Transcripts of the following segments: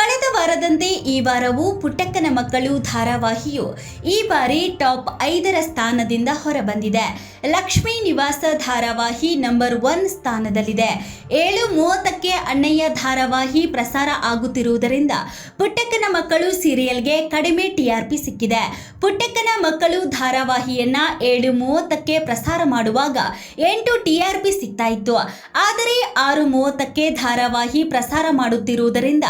ಕಳೆದ ವಾರದಂತೆ ಈ ವಾರವೂ ಪುಟ್ಟಕ್ಕನ ಮಕ್ಕಳು ಧಾರಾವಾಹಿಯು ಈ ಬಾರಿ ಟಾಪ್ ಐದರ ಸ್ಥಾನದಿಂದ ಹೊರಬಂದಿದೆ. ಲಕ್ಷ್ಮೀ ನಿವಾಸ ಧಾರಾವಾಹಿ ನಂಬರ್ ಒನ್ ಸ್ಥಾನದಲ್ಲಿದೆ. ಏಳು ಮೂವತ್ತಕ್ಕೆ ಅಣ್ಣಯ್ಯ ಧಾರಾವಾಹಿ ಪ್ರಸಾರ ಆಗುತ್ತಿರುವುದರಿಂದ ಪುಟ್ಟಕ್ಕನ ಮಕ್ಕಳು ಸೀರಿಯಲ್ಗೆ ಕಡಿಮೆ ಟಿಆರ್ಪಿ ಸಿಕ್ಕಿದೆ. ಪುಟ್ಟಕ್ಕನ ಮಕ್ಕಳು ಧಾರಾವಾಹಿಯನ್ನ ಏಳು ಮೂವತ್ತಕ್ಕೆ ಪ್ರಸಾರ ಮಾಡುವಾಗ ಎಂಟು ಟಿಆರ್ಪಿ ಸಿಗ್ತಾ ಇತ್ತು. ಆದರೆ ಆರು ಮೂವತ್ತಕ್ಕೆ ಧಾರಾವಾಹಿ ಪ್ರಸಾರ ಮಾಡುತ್ತಿರುವುದರಿಂದ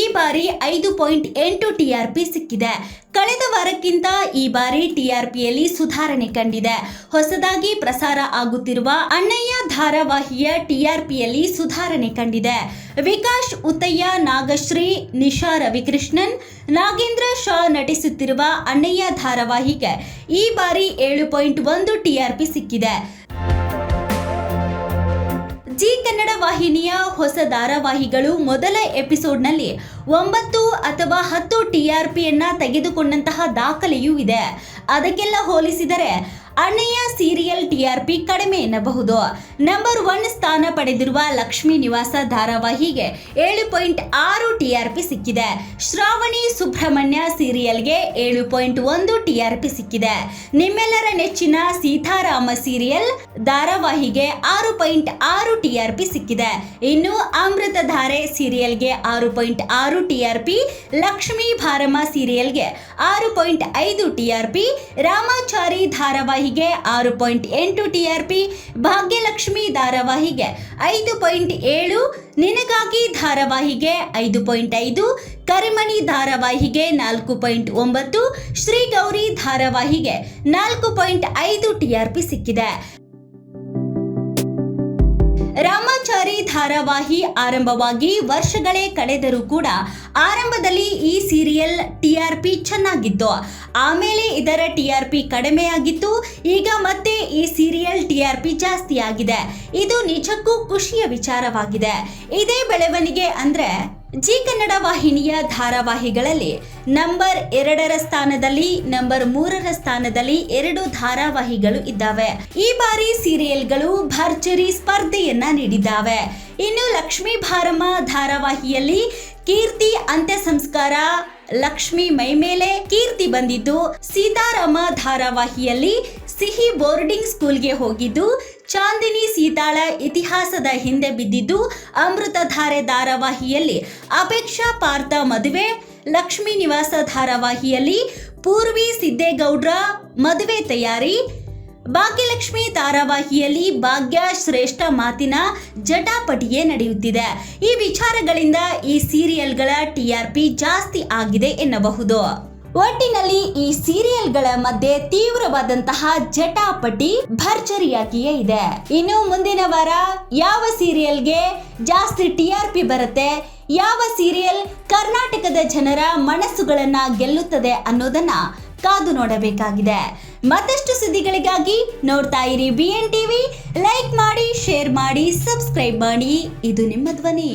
ಈ ಬಾರಿ ಐದು ಪಾಯಿಂಟ್ ಎಂಟು ಟಿಆರ್ಪಿ ಸಿಕ್ಕಿದೆ. ಕಳೆದ ವಾರಕ್ಕಿಂತ ಈ ಬಾರಿ ಟಿಆರ್ಪಿಯಲ್ಲಿ ಸುಧಾರಣೆ ಕಂಡಿದೆ. ಹೊಸದಾಗಿ ಪ್ರಸಾರ ಆಗುತ್ತಿರುವ ಅಣ್ಣಯ್ಯ ಧಾರಾವಾಹಿಯ ಟಿಆರ್ಪಿಯಲ್ಲಿ ಸುಧಾರಣೆ ಕಂಡಿದೆ. ವಿಕಾಶ್ ಉತ್ತಯ್ಯ ನಾಗಶ್ರೀ, ನಿಶಾ ರವಿಕೃಷ್ಣನ್, ನಾಗೇಂದ್ರ ಶಾ ನಟಿಸುತ್ತಿರುವ ಅಣ್ಣಯ್ಯ ಧಾರಾವಾಹಿಗೆ ಈ ಬಾರಿ ಏಳು ಪಾಯಿಂಟ್ ಒಂದು ಟಿಆರ್ಪಿ ಸಿಕ್ಕಿದೆ. ಜಿ ಕನ್ನಡ ವಾಹಿನಿಯ ಹೊಸ ಧಾರಾವಾಹಿಗಳು ಮೊದಲ ಎಪಿಸೋಡ್ನಲ್ಲಿ ಒಂಬತ್ತು ಅಥವಾ ಹತ್ತು ಟಿಆರ್ಪಿಯನ್ನ ತೆಗೆದುಕೊಂಡಂತಹ ದಾಖಲೆಯೂ ಇದೆ. ಅದಕ್ಕೆಲ್ಲ ಹೋಲಿಸಿದರೆ ಅಣ್ಣಯ್ಯ ಸೀರಿಯಲ್ ಟಿಆರ್ಪಿ ಕಡಿಮೆ ಎನ್ನಬಹುದು. ನಂಬರ್ ಒನ್ ಸ್ಥಾನ ಪಡೆದಿರುವ ಲಕ್ಷ್ಮೀ ನಿವಾಸ ಧಾರಾವಾಹಿಗೆ ಏಳು ಪಾಯಿಂಟ್ ಆರು ಟಿಆರ್ಪಿ ಸಿಕ್ಕಿದೆ. ಶ್ರಾವಣಿ ಸುಬ್ರಹ್ಮಣ್ಯ ಸೀರಿಯಲ್ಗೆ ಏಳು ಪಾಯಿಂಟ್ ಒಂದು ಟಿಆರ್ಪಿ ಸಿಕ್ಕಿದೆ. ನಿಮ್ಮೆಲ್ಲರ ನೆಚ್ಚಿನ ಸೀತಾರಾಮ ಸೀರಿಯಲ್ ಧಾರಾವಾಹಿಗೆ ಆರು ಪಾಯಿಂಟ್ ಆರು ಟಿಆರ್ಪಿ ಸಿಕ್ಕಿದೆ. ಇನ್ನು ಅಮೃತಧಾರೆ ಸೀರಿಯಲ್ಗೆ ಆರು ಪಾಯಿಂಟ್ ಆರು ಟಿಆರ್ಪಿ ಲಕ್ಷ್ಮೀ ಭಾರಮ ಸೀರಿಯಲ್ಗೆ ಆರು ಪಾಯಿಂಟ್ ಐದು ಟಿಆರ್ಪಿ ರಾಮಾಚಾರಿ ಧಾರಾವಾಹಿಗೆ ಆರು ಪಾಯಿಂಟ್ ಎಂಟು ಟಿಆರ್ಪಿ ಭಾಗ್ಯಲಕ್ಷ್ಮಿ ಧಾರಾವಾಹಿಗೆ ಐದು ಪಾಯಿಂಟ್ ಏಳು, ನಿನಗಾಗಿ ಧಾರಾವಾಹಿಗೆ ಐದು ಪಾಯಿಂಟ್ ಐದು, ಕರಿಮಣಿ ಧಾರಾವಾಹಿಗೆ ನಾಲ್ಕು ಪಾಯಿಂಟ್ ಒಂಬತ್ತು ಶ್ರೀ ಗೌರಿ ಧಾರಾವಾಹಿಗೆ ನಾಲ್ಕು ಪಾಯಿಂಟ್ ಐದು ಟಿಆರ್ಪಿ ಸಿಕ್ಕಿದೆ. ರಾಮಾಚಾರಿ ಧಾರಾವಾಹಿ ಆರಂಭವಾಗಿ ವರ್ಷಗಳೇ ಕಳೆದರೂ ಕೂಡ ಆರಂಭದಲ್ಲಿ ಈ ಸೀರಿಯಲ್ ಟಿಆರ್ಪಿ ಚೆನ್ನಾಗಿತ್ತು. ಆಮೇಲೆ ಇದರ ಟಿಆರ್ಪಿ ಕಡಿಮೆಯಾಗಿತ್ತು. ಈಗ ಮತ್ತೆ ಈ ಸೀರಿಯಲ್ ಟಿಆರ್ಪಿ ಜಾಸ್ತಿ ಆಗಿದೆ ಇದು ನಿಜಕ್ಕೂ ಖುಷಿಯ ವಿಚಾರವಾಗಿದೆ. ಇದೇ ಬೆಳವಣಿಗೆ ಅಂದ್ರೆ ಜಿ ಕನ್ನಡ ವಾಹಿನಿಯ ಧಾರಾವಾಹಿಗಳಲ್ಲಿ ನಂಬರ್ ಎರಡರ ಸ್ಥಾನದಲ್ಲಿ, ನಂಬರ್ ಮೂರರ ಸ್ಥಾನದಲ್ಲಿ ಎರಡು ಧಾರಾವಾಹಿಗಳು ಇದ್ದಾವೆ. ಈ ಬಾರಿ ಸೀರಿಯಲ್ಗಳು ಭರ್ಜರಿ ಸ್ಪರ್ಧೆಯನ್ನ ನೀಡಿದ್ದಾವೆ. ಇನ್ನು ಲಕ್ಷ್ಮೀ ಭಾರಮ್ಮ ಧಾರಾವಾಹಿಯಲ್ಲಿ ಕೀರ್ತಿ ಅಂತ್ಯ ಸಂಸ್ಕಾರ ಲಕ್ಷ್ಮಿ ಮೈಮೇಲೆ ಕೀರ್ತಿ ಬಂದಿದ್ದು, ಸೀತಾರಾಮ ಧಾರಾವಾಹಿಯಲ್ಲಿ ಸಿಹಿ ಬೋರ್ಡಿಂಗ್ ಸ್ಕೂಲ್ಗೆ ಹೋಗಿದ್ದು, ಚಾಂದಿನಿ ಸೀತಾಳ ಇತಿಹಾಸದ ಹಿಂದೆ ಬಿದ್ದಿದ್ದು ಅಮೃತಧಾರೆ ಧಾರಾವಾಹಿಯಲ್ಲಿ ಅಪೇಕ್ಷಾ ಪಾರ್ಥ ಮದುವೆ, ಲಕ್ಷ್ಮೀ ನಿವಾಸ ಧಾರಾವಾಹಿಯಲ್ಲಿ ಪೂರ್ವಿ ಸಿದ್ದೇಗೌಡ್ರ ಮದುವೆ ತಯಾರಿ. ಭಾಗ್ಯಲಕ್ಷ್ಮಿ ಧಾರಾವಾಹಿಯಲ್ಲಿ ಭಾಗ್ಯ ಶ್ರೇಷ್ಠ ಮಾತಿನ ಜಟಾಪಟಿಯೇ ನಡೆಯುತ್ತಿದೆ. ಈ ವಿಚಾರಗಳಿಂದ ಈ ಸೀರಿಯಲ್ಗಳ ಟಿಆರ್ಪಿ ಜಾಸ್ತಿ ಆಗಿದೆ ಎನ್ನಬಹುದು. ಒಟ್ಟಿನಲ್ಲಿ ಈ ಸೀರಿಯಲ್ಗಳ ಮಧ್ಯೆ ತೀವ್ರವಾದಂತಹ ಜಟಾಪಟಿ ಭರ್ಜರಿಯಾಗಿಯೇ ಇದೆ. ಇನ್ನು ಮುಂದಿನ ವಾರ ಯಾವ ಸೀರಿಯಲ್ಗೆ ಜಾಸ್ತಿ ಟಿಆರ್ಪಿ ಬರುತ್ತೆ, ಯಾವ ಸೀರಿಯಲ್ ಕರ್ನಾಟಕದ ಜನರ ಮನಸ್ಸುಗಳನ್ನ ಗೆಲ್ಲುತ್ತದೆ ಅನ್ನೋದನ್ನ ಕಾದು ನೋಡಬೇಕಾಗಿದೆ. ಮತ್ತಷ್ಟು ಸುದ್ದಿಗಳಿಗಾಗಿ ನೋಡ್ತಾ ಇರಿ ಬಿ ಎನ್ ಟಿವಿ ಲೈಕ್ ಮಾಡಿ ಶೇರ್ ಮಾಡಿ ಸಬ್ಸ್ಕ್ರೈಬ್ ಮಾಡಿ. ಇದು ನಿಮ್ಮ ಧ್ವನಿ.